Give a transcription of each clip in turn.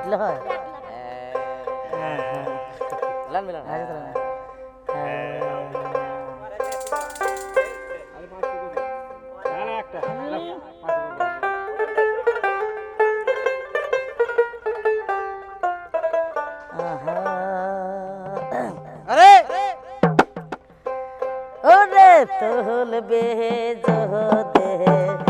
করলে হয়? হ্যাঁ হ্যাঁ। হ্যাঁ হ্যাঁ ওরে তোল বেহে জহ দেহে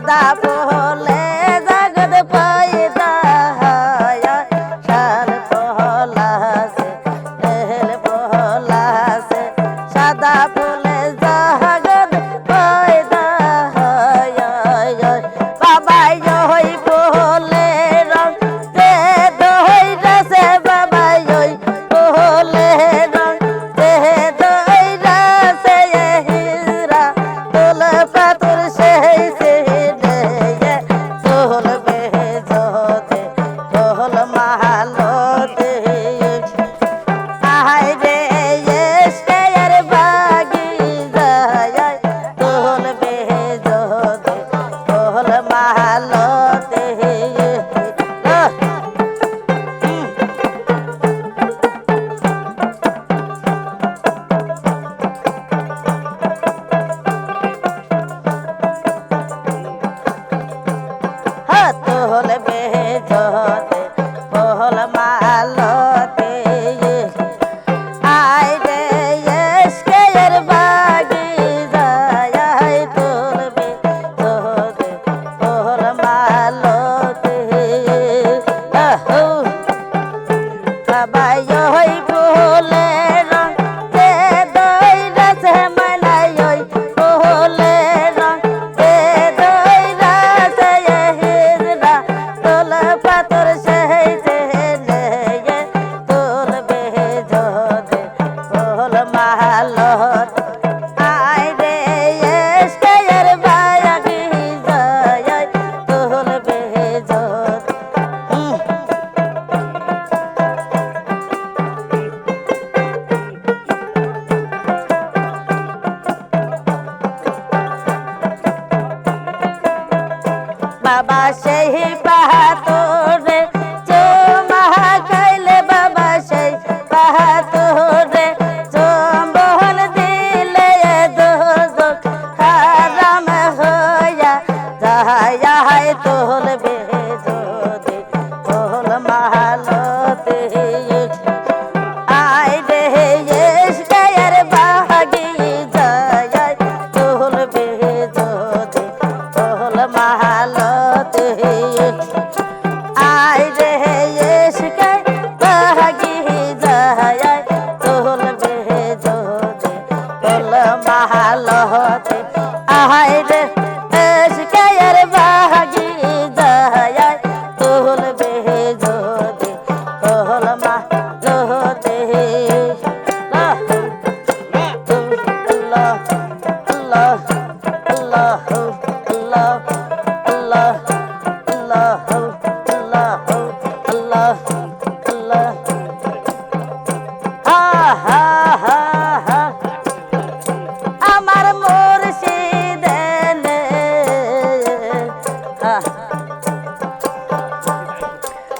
da মালতে বহল মালতে। আই রে এসকে এর বাগি যায় তোলবে তোতে বহল মালতে। আহ বাবা ভালোবাসে